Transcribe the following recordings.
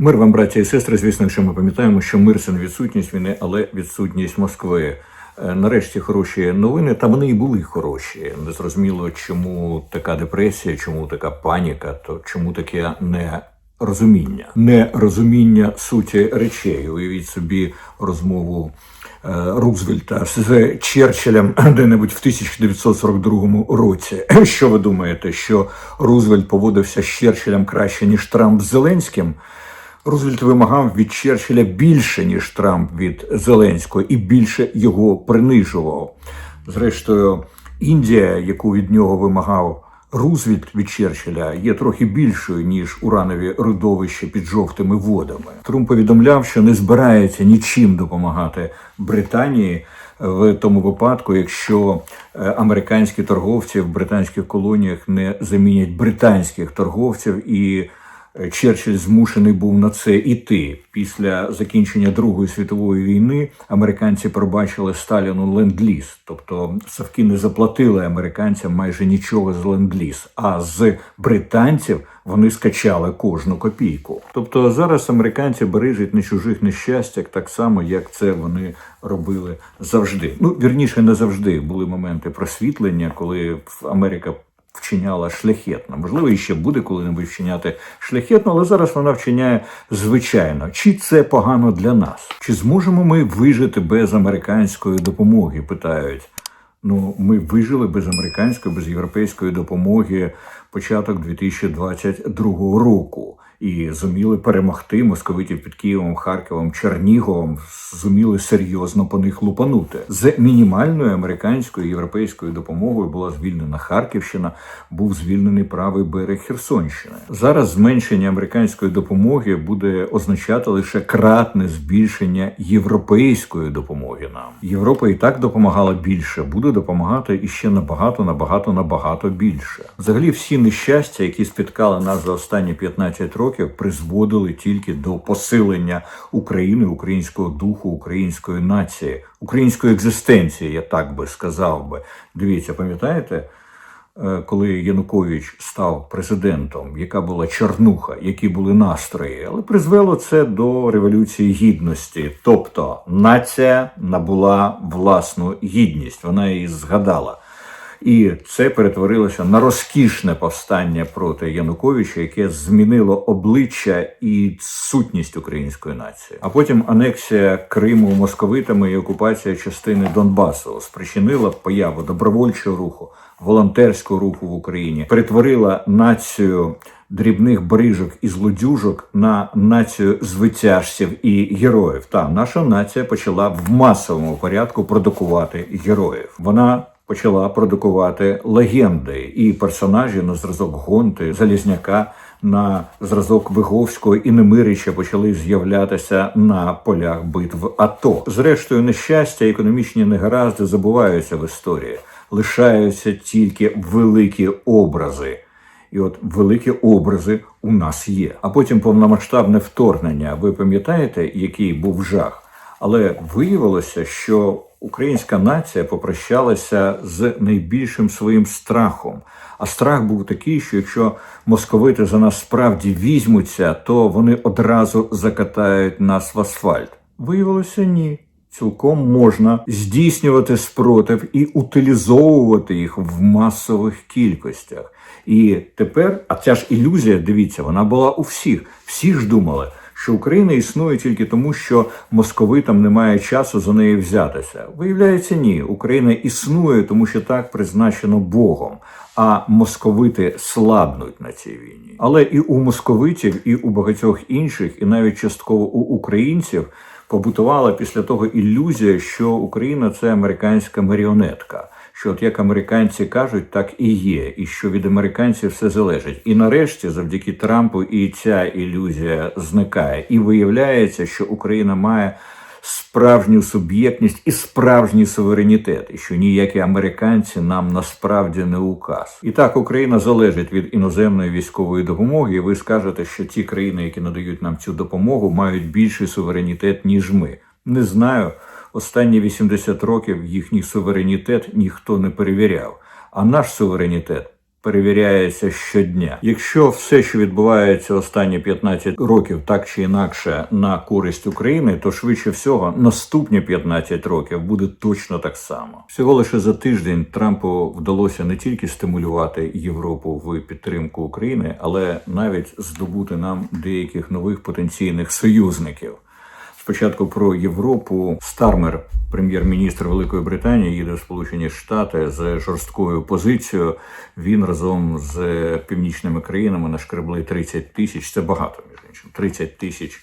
Мир вам, браття і сестри. Звісно, що ми пам'ятаємо, що мир це не відсутність війни, але відсутність Москви. Е, Нарешті хороші новини, та вони і були хороші. Незрозуміло, чому така депресія, чому така паніка, то чому таке нерозуміння, нерозуміння суті речей. Уявіть собі розмову е, Рузвельта з Черчиллем де-небудь в 1942 році. Що ви думаєте, що Рузвельт поводився з Черчиллем краще ніж Трамп з Зеленським? Рузвельт вимагав від Черчилля більше, ніж Трамп від Зеленського, і більше його принижував. Зрештою, Індія, яку від нього вимагав Рузвельт від Черчилля, є трохи більшою, ніж уранові родовища під жовтими водами. Трумп повідомляв, що не збирається нічим допомагати Британії в тому випадку, якщо е, американські торговці в британських колоніях не замінять британських торговців і Черчилль змушений був на це іти. Після закінчення Другої світової війни американці пробачили Сталіну ленд-ліз. Тобто Савки не заплатили американцям майже нічого з ленд-ліз, а з британців вони скачали кожну копійку. Тобто зараз американці бережуть на чужих нещастях так само, як це вони робили завжди. Ну вірніше, не завжди були моменти просвітлення, коли Америка вчиняла шляхетно. Можливо, і ще буде коли-небудь вчиняти шляхетно, але зараз вона вчиняє звичайно. Чи це погано для нас? Чи зможемо ми вижити без американської допомоги? Питають. Ну, ми вижили без американської, без європейської допомоги початок 2022 року і зуміли перемогти московитів під Києвом, Харковом, Черніговом, зуміли серйозно по них лупанути. З мінімальною американською і європейською допомогою була звільнена Харківщина, був звільнений правий берег Херсонщини. Зараз зменшення американської допомоги буде означати лише кратне збільшення європейської допомоги нам. Європа і так допомагала більше, буде допомагати іще набагато, набагато, набагато більше. Взагалі, всі нещастя, які спіткали нас за останні 15 років років призводили тільки до посилення України, українського духу, української нації, української екзистенції, я так би сказав би. Дивіться, пам'ятаєте? Е, коли Янукович став президентом, яка була чорнуха, які були настрої, але призвело це до революції гідності. Тобто нація набула власну гідність, вона її згадала. І це перетворилося на розкішне повстання проти Януковича, яке змінило обличчя і сутність української нації. А потім анексія Криму московитами і окупація частини Донбасу спричинила появу добровольчого руху, волонтерського руху в Україні, перетворила націю. Дрібних брижок і злодюжок на націю звитяжців і героїв. Та наша нація почала в масовому порядку продукувати героїв. Вона почала продукувати легенди і персонажі на зразок Гонти, Залізняка. На зразок Виговського і Немирича почали з'являтися на полях битв АТО. Зрештою, нещастя, економічні негаразди забуваються в історії, лишаються тільки великі образи. І от великі образи у нас є. А потім повномасштабне вторгнення. Ви пам'ятаєте, який був жах? Але виявилося, що українська нація попрощалася з найбільшим своїм страхом. А страх був такий, що якщо московити за нас справді візьмуться, то вони одразу закатають нас в асфальт. Виявилося ні. Цілком можна здійснювати спротив і утилізовувати їх в масових кількостях. І тепер, а ця ж ілюзія, дивіться, вона була у всіх. Всі ж думали, що Україна існує тільки тому, що московитам немає часу за неї взятися. Виявляється, ні, Україна існує, тому що так призначено Богом. А московити слабнуть на цій війні. Але і у московитів, і у багатьох інших, і навіть частково у українців побутувала після того ілюзія, що Україна це американська маріонетка що от як американці кажуть, так і є, і що від американців все залежить. І нарешті, завдяки Трампу, і ця ілюзія зникає. І виявляється, що Україна має справжню суб'єктність і справжній суверенітет, і що ніякі американці нам насправді не указ. І так Україна залежить від іноземної військової допомоги. І ви скажете, що ті країни, які надають нам цю допомогу, мають більший суверенітет ніж ми. Не знаю. Останні 80 років їхній суверенітет ніхто не перевіряв. А наш суверенітет перевіряється щодня. Якщо все, що відбувається останні 15 років, так чи інакше на користь України, то швидше всього наступні 15 років буде точно так само. Всього лише за тиждень Трампу вдалося не тільки стимулювати Європу в підтримку України, але навіть здобути нам деяких нових потенційних союзників. Спочатку про Європу Стармер, прем'єр-міністр Великої Британії, їде в Сполучені Штати з жорсткою позицією. Він разом з північними країнами нашкребли 30 тисяч. Це багато між іншим. 30 тисяч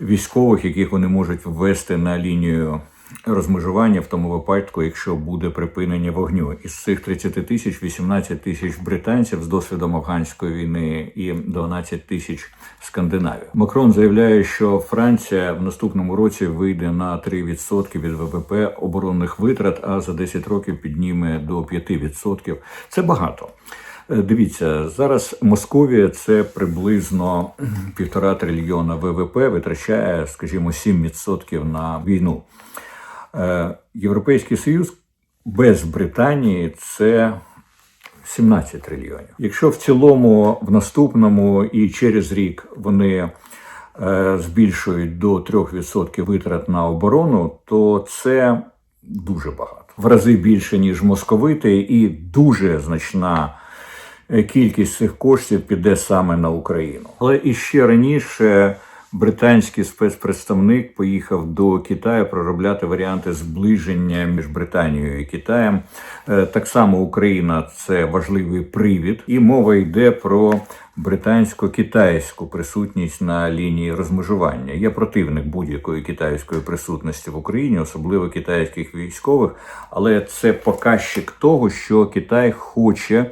військових, яких вони можуть ввести на лінію розмежування в тому випадку, якщо буде припинення вогню. Із цих 30 тисяч 18 тисяч британців з досвідом афганської війни і 12 тисяч скандинавів. Макрон заявляє, що Франція в наступному році вийде на 3% від ВВП оборонних витрат, а за 10 років підніме до 5%. Це багато. Е, Дивіться, зараз Московія це приблизно півтора трильйона ВВП витрачає, скажімо, 7% на війну. Е, Європейський Союз без Британії це 17 трильйонів. Якщо в цілому в наступному і через рік вони е, збільшують до 3% витрат на оборону, то це дуже багато. В рази більше, ніж московити, і дуже значна кількість цих коштів піде саме на Україну. Але іще раніше британський спецпредставник поїхав до Китаю проробляти варіанти зближення між Британією і Китаєм. Е, Так само Україна це важливий привід, і мова йде про британсько-китайську присутність на лінії розмежування. Я противник будь-якої китайської присутності в Україні, особливо китайських військових, але це показчик того, що Китай хоче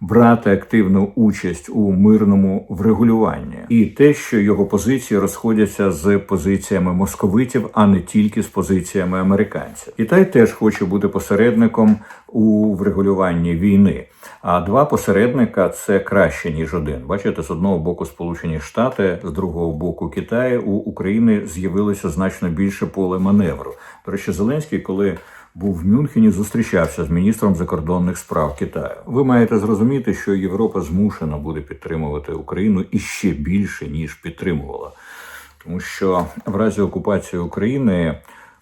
брати активну участь у мирному врегулюванні, і те, що його позиції розходяться з позиціями московитів, а не тільки з позиціями американців. Китай теж хоче бути посередником у врегулюванні війни. А два посередника це краще ніж один. Бачите, з одного боку Сполучені Штати, з другого боку Китай у України з'явилося значно більше поле маневру. До речі, Зеленський, коли був в Мюнхені, зустрічався з міністром закордонних справ Китаю. Ви маєте зрозуміти, що Європа змушена буде підтримувати Україну іще більше ніж підтримувала, тому що в разі окупації України.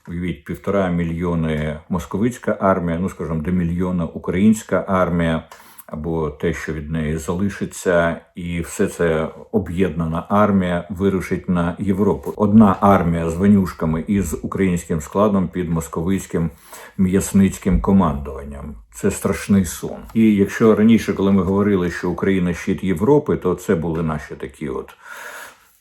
Уявіть, півтора мільйони московицька армія, ну скажімо, до мільйона українська армія, або те, що від неї залишиться, і все це об'єднана армія вирушить на Європу. Одна армія з ванюшками і з українським складом під московицьким м'ясницьким командуванням. Це страшний сон. І якщо раніше, коли ми говорили, що Україна щит Європи, то це були наші такі от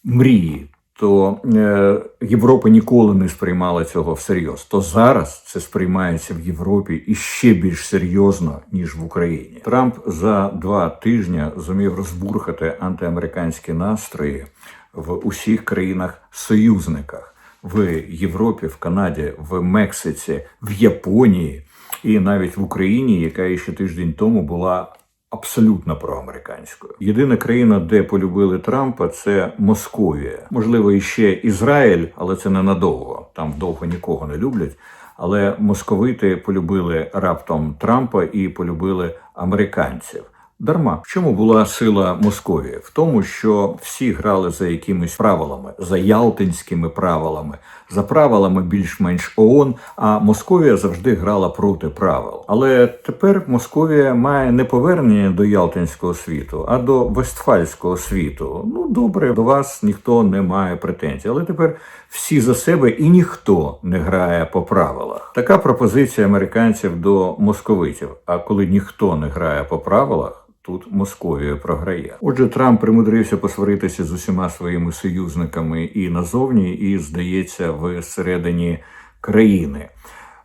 мрії. То е, Європа ніколи не сприймала цього всерйоз. То зараз це сприймається в Європі і ще більш серйозно ніж в Україні. Трамп за два тижні зумів розбурхати антиамериканські настрої в усіх країнах-союзниках в Європі, в Канаді, в Мексиці, в Японії і навіть в Україні, яка ще тиждень тому була абсолютно проамериканською. Єдина країна, де полюбили Трампа, це Московія. Можливо, іще Ізраїль, але це ненадовго. Там довго нікого не люблять. Але московити полюбили раптом Трампа і полюбили американців. Дарма в чому була сила Московії? В тому, що всі грали за якимись правилами, за ялтинськими правилами, за правилами більш-менш ООН, а Московія завжди грала проти правил. Але тепер Московія має не повернення до Ялтинського світу, а до Вестфальського світу. Ну добре, до вас ніхто не має претензій, але тепер всі за себе і ніхто не грає по правилах. Така пропозиція американців до московитів. А коли ніхто не грає по правилах. Тут Московія програє. Отже, Трамп примудрився посваритися з усіма своїми союзниками і назовні, і здається, всередині країни.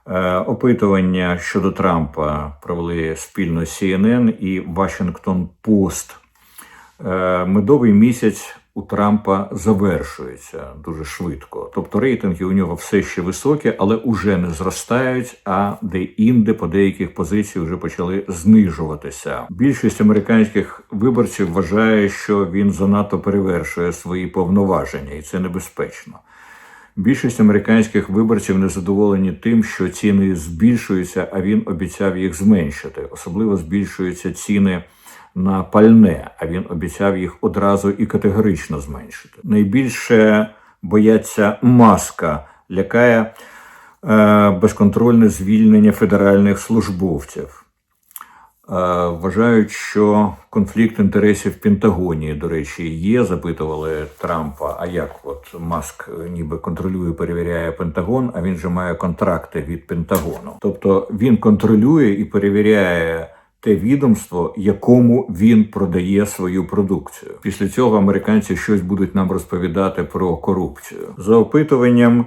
Е, опитування щодо Трампа провели спільно CNN і Washington Post. Е, медовий місяць у Трампа завершується дуже швидко. Тобто рейтинги у нього все ще високі, але уже не зростають. А де-інде по деяких позицій вже почали знижуватися. Більшість американських виборців вважає, що він занадто перевершує свої повноваження, і це небезпечно. Більшість американських виборців незадоволені тим, що ціни збільшуються, а він обіцяв їх зменшити. Особливо збільшуються ціни на пальне, а він обіцяв їх одразу і категорично зменшити. Найбільше бояться маска, лякає е, безконтрольне звільнення федеральних службовців. Е, Вважають, що конфлікт інтересів Пентагоні, до речі, є. Запитували Трампа. А як от Маск ніби контролює, перевіряє Пентагон, а він же має контракти від Пентагону. Тобто він контролює і перевіряє те відомство, якому він продає свою продукцію. Після цього американці щось будуть нам розповідати про корупцію. За опитуванням.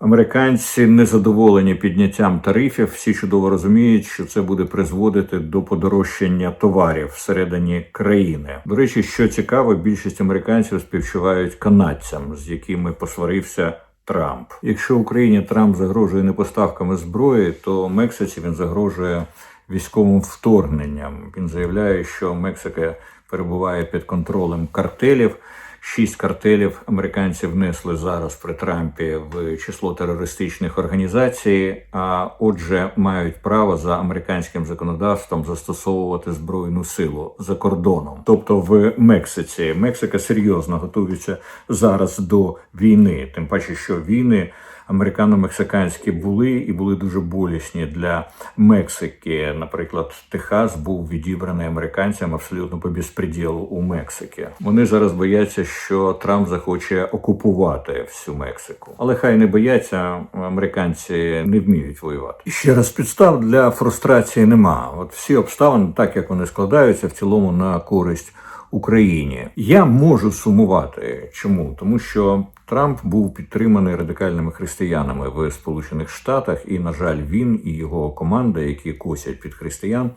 Американці незадоволені підняттям тарифів. Всі чудово розуміють, що це буде призводити до подорожчання товарів всередині країни. До речі, що цікаво, більшість американців співчувають канадцям, з якими посварився. Трамп, якщо Україні Трамп загрожує не поставками зброї, то Мексиці він загрожує військовим вторгненням. Він заявляє, що Мексика перебуває під контролем картелів. Шість картелів американці внесли зараз при Трампі в число терористичних організацій, а отже, мають право за американським законодавством застосовувати збройну силу за кордоном, тобто в Мексиці. Мексика серйозно готується зараз до війни, тим паче, що війни американо-мексиканські були і були дуже болісні для Мексики. Наприклад, Техас був відібраний американцям абсолютно по безпреділу у Мексики. Вони зараз бояться, що Трамп захоче окупувати всю Мексику, але хай не бояться, американці не вміють воювати. Ще раз підстав для фрустрації нема. От всі обставини, так як вони складаються, в цілому на користь. Україні я можу сумувати. Чому? Тому що Трамп був підтриманий радикальними християнами в Сполучених Штатах, і, на жаль, він і його команда, які косять під християн,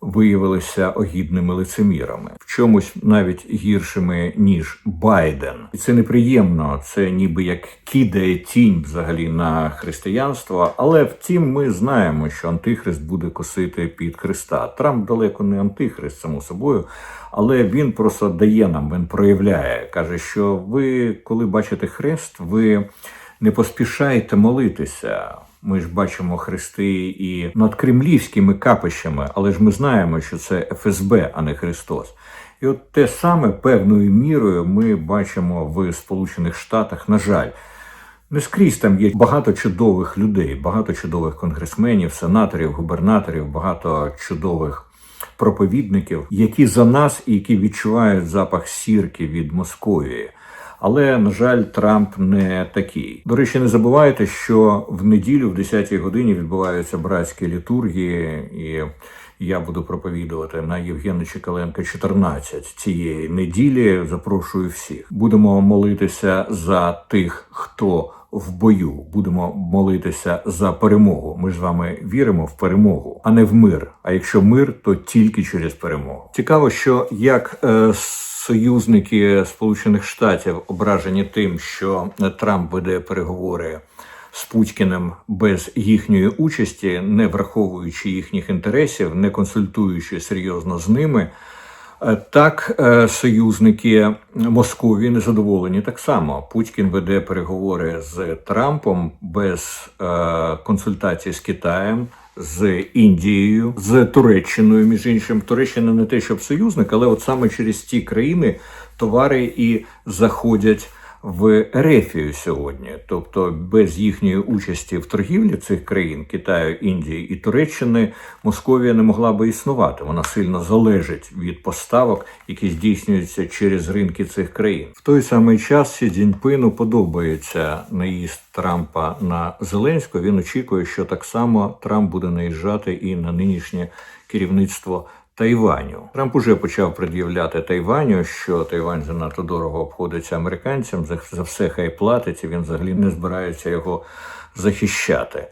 виявилися огідними лицемірами, в чомусь навіть гіршими ніж Байден, і це неприємно. Це ніби як кидає тінь взагалі на християнство. Але втім, ми знаємо, що антихрист буде косити під Христа. Трамп далеко не антихрист, само собою. Але він просто дає нам, він проявляє, каже, що ви, коли бачите хрест, ви не поспішаєте молитися. Ми ж бачимо хрести і над кремлівськими капищами, але ж ми знаємо, що це ФСБ, а не Христос. І от те саме певною мірою ми бачимо в Сполучених Штатах, на жаль. Не скрізь там є багато чудових людей, багато чудових конгресменів, сенаторів, губернаторів, багато чудових проповідників, які за нас і які відчувають запах сірки від Московії. Але на жаль, Трамп не такий. До речі, не забувайте, що в неділю, в 10-й годині, відбуваються братські літургії, і я буду проповідувати на Євгена Чекаленка 14 цієї неділі. Запрошую всіх. Будемо молитися за тих, хто в бою. Будемо молитися за перемогу. Ми ж з вами віримо в перемогу, а не в мир. А якщо мир, то тільки через перемогу. Цікаво, що як е, союзники Сполучених Штатів ображені тим, що Трамп веде переговори. З Путіним без їхньої участі, не враховуючи їхніх інтересів, не консультуючи серйозно з ними, так е, союзники Московії незадоволені так само. Путін веде переговори з Трампом без консультації консультацій з Китаєм. З Індією, з Туреччиною, між іншим, Туреччина не те, щоб союзник, але от саме через ті країни товари і заходять в Ерефію сьогодні, тобто без їхньої участі в торгівлі цих країн Китаю, Індії і Туреччини, Московія не могла би існувати. Вона сильно залежить від поставок, які здійснюються через ринки цих країн. В той самий час Сі Цзіньпину подобається наїзд Трампа на Зеленського. Він очікує, що так само Трамп буде наїжджати і на нинішнє керівництво. Тайваню Трамп уже почав пред'являти Тайваню, що Тайвань занадто дорого обходиться американцям. За, все хай платить, і він взагалі не збирається його захищати.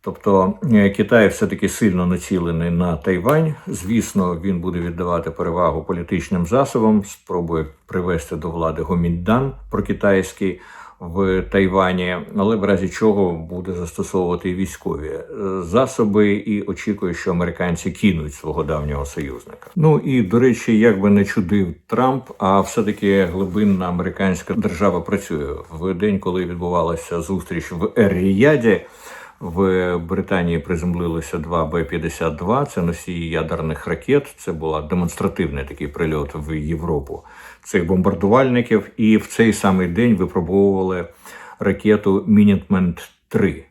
Тобто е, Китай все-таки сильно націлений на Тайвань. Звісно, він буде віддавати перевагу політичним засобам, спробує привести до влади Гоміндан прокитайський в Тайвані, але в разі чого буде застосовувати військові е, засоби, і очікує, що американці кинуть свого давнього союзника. Ну і до речі, як би не чудив Трамп, а все-таки глибинна американська держава працює в день, коли відбувалася зустріч в Ер-Ріяді, В Британії приземлилося два Б-52, це носії ядерних ракет. Це була демонстративний такий прильот в Європу цих бомбардувальників. І в цей самий день випробовували ракету Мінітмент 3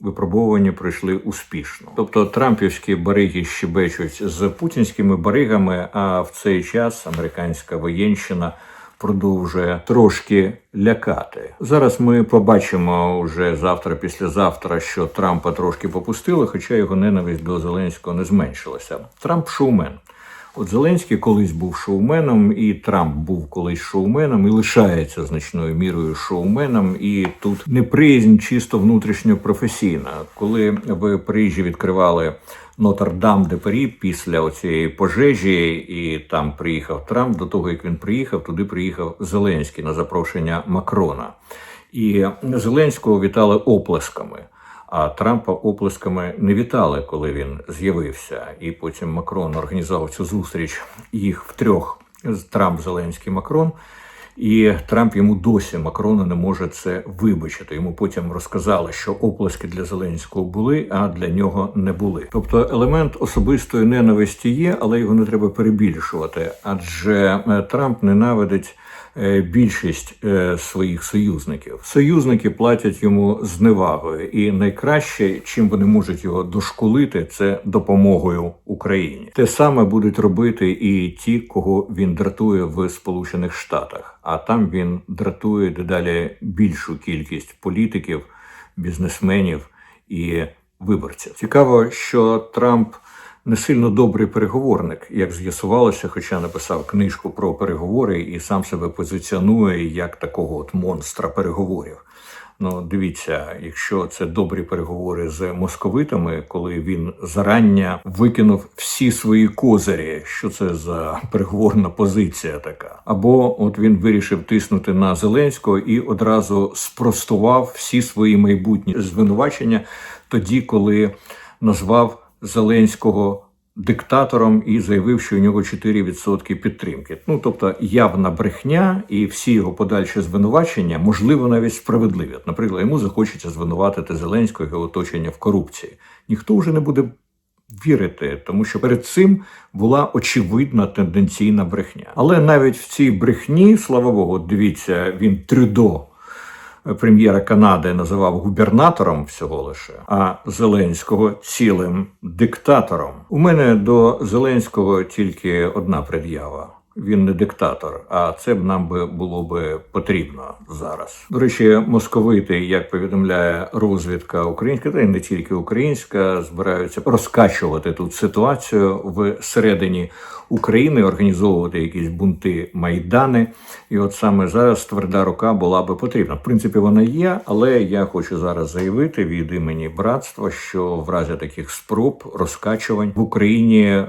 Випробовування пройшли успішно. Тобто трампівські бариги щебечуть з путінськими баригами, а в цей час американська воєнщина продовжує трошки лякати. Зараз ми побачимо вже завтра, післязавтра, що Трампа трошки попустили, хоча його ненависть до Зеленського не зменшилася. Трамп шоумен. От Зеленський колись був шоуменом, і Трамп був колись шоуменом, і лишається значною мірою шоуменом. І тут неприязнь чисто внутрішньо професійна. Коли в Парижі відкривали Нотр-Дам де Парі після цієї пожежі, і там приїхав Трамп. До того як він приїхав, туди приїхав Зеленський на запрошення Макрона. І Зеленського вітали оплесками. А Трампа оплесками не вітали, коли він з'явився. І потім Макрон організував цю зустріч їх втрьох Трамп, Зеленський, Макрон. І Трамп йому досі Макрона не може це вибачити. Йому потім розказали, що оплески для Зеленського були, а для нього не були. Тобто елемент особистої ненависті є, але його не треба перебільшувати. Адже е, Трамп ненавидить більшість е, своїх союзників. Союзники платять йому зневагою, і найкраще, чим вони можуть його дошкулити, це допомогою Україні. Те саме будуть робити і ті, кого він дратує в Сполучених Штатах. А там він дратує дедалі більшу кількість політиків, бізнесменів і виборців. Цікаво, що Трамп не сильно добрий переговорник, як з'ясувалося, хоча написав книжку про переговори і сам себе позиціонує як такого от монстра переговорів. Ну, дивіться, якщо це добрі переговори з московитами, коли він зарання викинув всі свої козирі, що це за переговорна позиція така, або от він вирішив тиснути на Зеленського і одразу спростував всі свої майбутні звинувачення тоді, коли назвав Зеленського диктатором і заявив, що у нього 4% підтримки. Ну тобто явна брехня і всі його подальші звинувачення, можливо, навіть справедливі. Наприклад, йому захочеться звинуватити Зеленського його оточення в корупції. Ніхто вже не буде вірити, тому що перед цим була очевидна тенденційна брехня. Але навіть в цій брехні, слава Богу, дивіться, він Трюдо прем'єра Канади називав губернатором всього лише, а Зеленського цілим диктатором. У мене до Зеленського тільки одна пред'ява. Він не диктатор, а це б нам би було би потрібно зараз. До речі, московити, як повідомляє розвідка українська, та й не тільки українська, збираються розкачувати тут ситуацію всередині України, організовувати якісь бунти майдани. І от саме зараз тверда рука була би потрібна. В принципі, вона є, але я хочу зараз заявити від імені братства, що в разі таких спроб розкачувань в Україні е,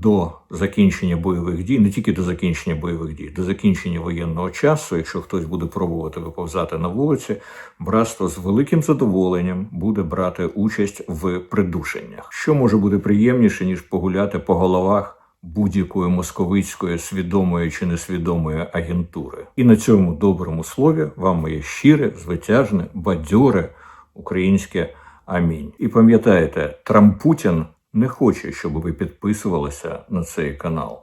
до закінчення бойових дій, не тільки до закінчення бойових дій, до закінчення воєнного часу, якщо хтось буде пробувати виповзати на вулиці, братство з великим задоволенням буде брати участь в придушеннях. Що може бути приємніше ніж погуляти по головах? Будь-якої московицької свідомої чи несвідомої агентури, і на цьому доброму слові вам моє щире, звитяжне, бадьоре українське амінь. І пам'ятаєте, Трампутін не хоче, щоб ви підписувалися на цей канал.